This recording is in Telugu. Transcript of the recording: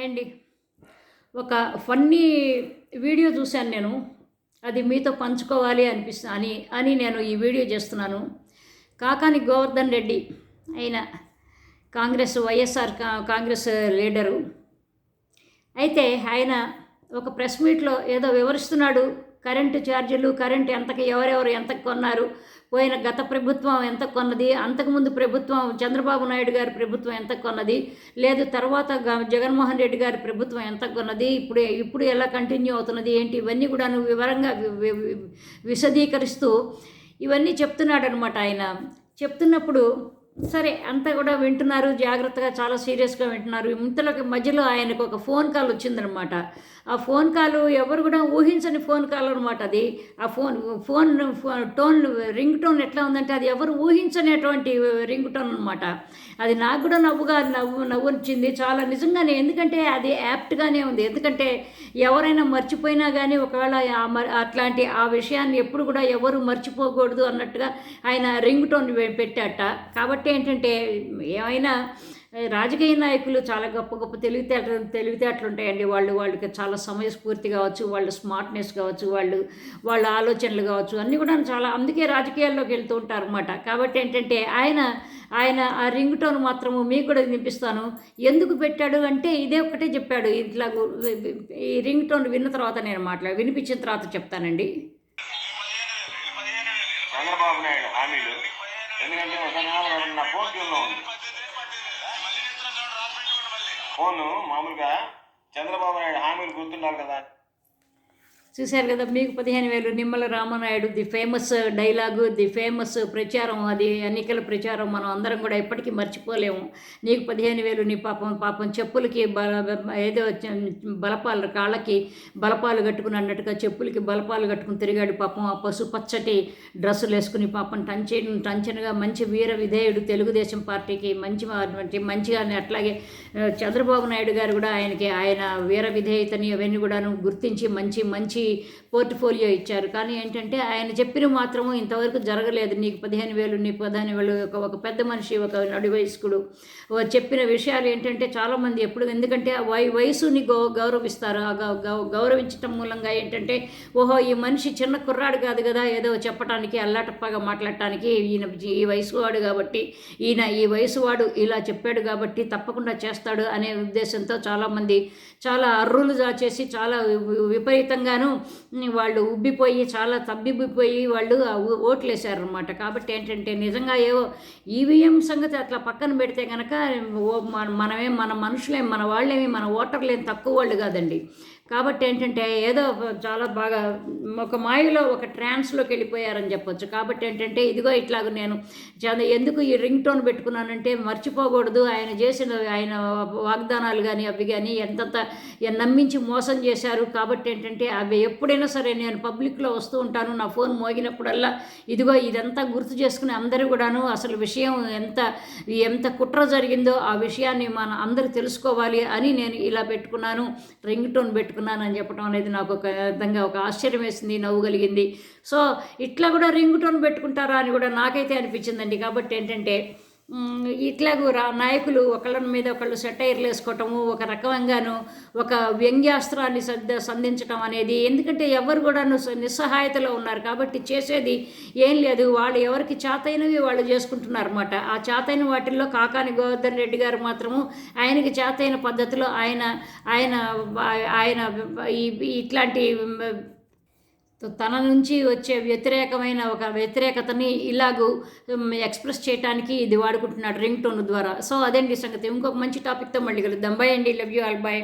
హాయ్ అండి. ఒక ఫన్నీ వీడియో చూశాను నేను. అది మీతో పంచుకోవాలి అనిపిస్తు అని అని నేను ఈ వీడియో చేస్తున్నాను. కాకాని గోవర్ధన్ రెడ్డి ఆయన కాంగ్రెస్ వైఎస్ఆర్ కా- కాంగ్రెస్ లీడరు. అయితే ఆయన ఒక ప్రెస్ మీట్లో ఏదో వివరిస్తున్నాడు. కరెంటు ఛార్జీలు కరెంటు ఎంతకి ఎవరెవరు ఎంత కొన్నారు పోయిన గత ప్రభుత్వం ఎంత కొన్నది అంతకుముందు ప్రభుత్వం చంద్రబాబు నాయుడు గారి ప్రభుత్వం ఎంత కొన్నది లేదు తర్వాత గ- జగన్మోహన్ రెడ్డి గారి ప్రభుత్వం ఎంత కొన్నది ఇప్పుడు ఇప్పుడు ఎలా కంటిన్యూ అవుతున్నది ఏంటి ఇవన్నీ కూడా వివరంగా విశదీకరిస్తూ ఇవన్నీ చెప్తున్నాడనమాట ఆయన. చెప్తున్నప్పుడు సరే అంతా కూడా వింటున్నారు జాగ్రత్తగా చాలా సీరియస్గా వింటున్నారు. ఇంతలోకి మధ్యలో ఆయనకు ఒక ఫోన్ కాల్ వచ్చిందనమాట ఆ ఫోన్ కాల్ ఎవరు కూడా ఊహించని ఫోన్ కాల్ అనమాట అది. ఆ phone phone tone ring tone ఎట్లా ఉందంటే అది ఎవరు ఊహించనేటువంటి రింగ్ టోన్ అనమాట అది నాకు కూడా నవ్వుగా నవ్వు నవ్వు వచ్చింది చాలా నిజంగానే ఎందుకంటే అది యాప్ట్గానే ఉంది. ఎందుకంటే ఎవరైనా మర్చిపోయినా కానీ ఒకవేళ అట్లాంటి ఆ విషయాన్ని ఎప్పుడు కూడా ఎవరు మర్చిపోకూడదు అన్నట్టుగా ఆయన రింగ్ టోన్ పెట్టాట. కాబట్టి కాబట్టి ఏంటంటే ఏమైనా రాజకీయ నాయకులు చాలా గొప్ప గొప్ప తెలివితేటలు తెలివితేటలు ఉంటాయండి. వాళ్ళు వాళ్ళకి చాలా సమయస్ఫూర్తి కావచ్చు వాళ్ళ స్మార్ట్నెస్ కావచ్చు వాళ్ళు వాళ్ళ ఆలోచనలు కావచ్చు అన్నీ కూడా చాలా అందుకే రాజకీయాల్లోకి వెళ్తూ ఉంటారు అనమాట కాబట్టి ఏంటంటే ఆయన ఆయన ఆ రింగ్ టోన్ మాత్రము మీకు కూడా వినిపిస్తాను. ఎందుకు పెట్టాడు అంటే ఇదే ఒకటే చెప్పాడు. ఇట్లా ఈ రింగ్ టోన్ విన్న తర్వాత నేను మాట్లాడి వినిపించిన తర్వాత చెప్తానండి. చంద్రబాబు నాయుడు హామీలు ఎందుకంటే ఒక నెల నా ఫోన్ ట్యూన్లో ఉంది. ఫోను మామూలుగా చంద్రబాబు నాయుడు హామీలు గుర్తుండాలి కదా. చూశారు కదా మీకు పదిహేను వేలు Nimmala Ramanaidu the famous dialogue the famous ప్రచారం అది ఎన్నికల ప్రచారం మనం అందరం కూడా ఎప్పటికీ మర్చిపోలేము. నీకు పదిహేను వేలు నీ పాపం పాపం చెప్పులకి బల ఏదో బలపాలు కాళ్ళకి బలపాలు కట్టుకుని అన్నట్టుగా చెప్పులకి బలపాలు కట్టుకుని తిరిగాడు పాపం. ఆ పసు పచ్చటి డ్రెస్సులు వేసుకుని పాపం టంచె టంచనగా మంచి వీర విధేయుడు తెలుగుదేశం పార్టీకి మంచి మంచిగా అట్లాగే చంద్రబాబు నాయుడు గారు కూడా ఆయనకి ఆయన వీర విధేయతని అవన్నీ కూడాను గుర్తించి మంచి మంచి పోర్ట్ఫోలియో ఇచ్చారు. కానీ ఏంటంటే ఆయన చెప్పిన మాత్రము ఇంతవరకు జరగలేదు. నీకు పదిహేను వేలు నీకు పదిహేను వేలు ఒక ఒక పెద్ద మనిషి ఒక నడి వయస్కుడు చెప్పిన విషయాలు ఏంటంటే చాలామంది ఎప్పుడు ఎందుకంటే ఆ వై వయసుని గౌ గౌరవిస్తారు. ఆ గౌ- గౌరవించటం మూలంగా ఏంటంటే ఓహో ఈ మనిషి చిన్న కుర్రాడు కాదు కదా ఏదో చెప్పడానికి అల్లాటప్పగా మాట్లాడటానికి ఈయన ఈ వయసు వాడు కాబట్టి ఈయన ఈ వయసు వాడు ఇలా చెప్పాడు కాబట్టి తప్పకుండా చేస్తాడు అనే ఉద్దేశంతో చాలామంది చాలా అర్రులు చేసి చాలా వి- విపరీతంగాను వాళ్ళు ఉబ్బిపోయి చాలా తబ్బిబ్బిపోయి వాళ్ళు ఆ ఓట్లు వేశారనమాట కాబట్టి ఏంటంటే నిజంగా ఏవో ఈవీఎం సంగతి అట్లా పక్కన పెడితే కనుక ఓ- మన మనుషులేం మన వాళ్ళేమి మన ఓటర్లేం తక్కువ వాళ్ళు కాదండి. కాబట్టి ఏంటంటే ఏదో చాలా బాగా ఒక మాయలో ఒక ట్రాన్స్లోకి వెళ్ళిపోయారని చెప్పొచ్చు. కాబట్టి ఏంటంటే ఇదిగో ఇట్లాగ నేను చాలా ఎందుకు ఈ రింగ్ టోన్ పెట్టుకున్నానంటే మర్చిపోకూడదు. ఆయన చేసిన ఆయన వాగ్దానాలు కానీ అవి కానీ ఎంతంత నమ్మించి మోసం చేశారు. కాబట్టి ఏంటంటే అవి ఎప్పుడైనా సరే నేను పబ్లిక్లో వస్తూ ఉంటాను. నా ఫోన్ మోగినప్పుడల్లా ఇదిగో ఇదంతా గుర్తు చేసుకుని అందరూ కూడాను అసలు విషయం ఎంత ఎంత కుట్ర జరిగిందో ఆ విషయాన్ని మన అందరూ తెలుసుకోవాలి అని నేను ఇలా పెట్టుకున్నాను. రింగ్ టోన్ పెట్టుకున్నాను అని చెప్పడం అనేది నాకు ఒక విధంగా ఒక ఆశ్చర్యం వేసింది నవ్వు కలిగింది సో ఇట్లా కూడా రింగ్ టోన్ పెట్టుకుంటారా అని కూడా నాకైతే అనిపించిందండి. కాబట్టి ఏంటంటే ఇట్లాగూ రా నాయకులు ఒకళ్ళ మీద ఒకళ్ళు సెటైర్లు వేసుకోవటము ఒక రకంగాను ఒక వ్యంగ్యాస్త్రాన్ని సర్ద సంధించటం అనేది ఎందుకంటే ఎవరు కూడా నిస్సహాయతలో ఉన్నారు కాబట్టి చేసేది ఏం లేదు. వాళ్ళు ఎవరికి చేతైనవి వాళ్ళు చేసుకుంటున్నారు అనమాట ఆ చేతైన వాటిల్లో కాకాని గోవర్ధన్ రెడ్డి గారు మాత్రము ఆయనకి చేతైన పద్ధతిలో ఆయన ఆయన ఆయన ఈ ఇట్లాంటి తన నుంచి వచ్చే వ్యతిరేకమైన ఒక వ్యతిరేకతని ఇలాగూ ఎక్స్ప్రెస్ చేయడానికి ఇది వాడుకుంటున్నాడు రింగ్ టోన్ ద్వారా. సో అదేంటి సంగతి? ఇంకొక మంచి టాపిక్తో మళ్ళీ కలుద్దాం. బై అండి. Love you all bye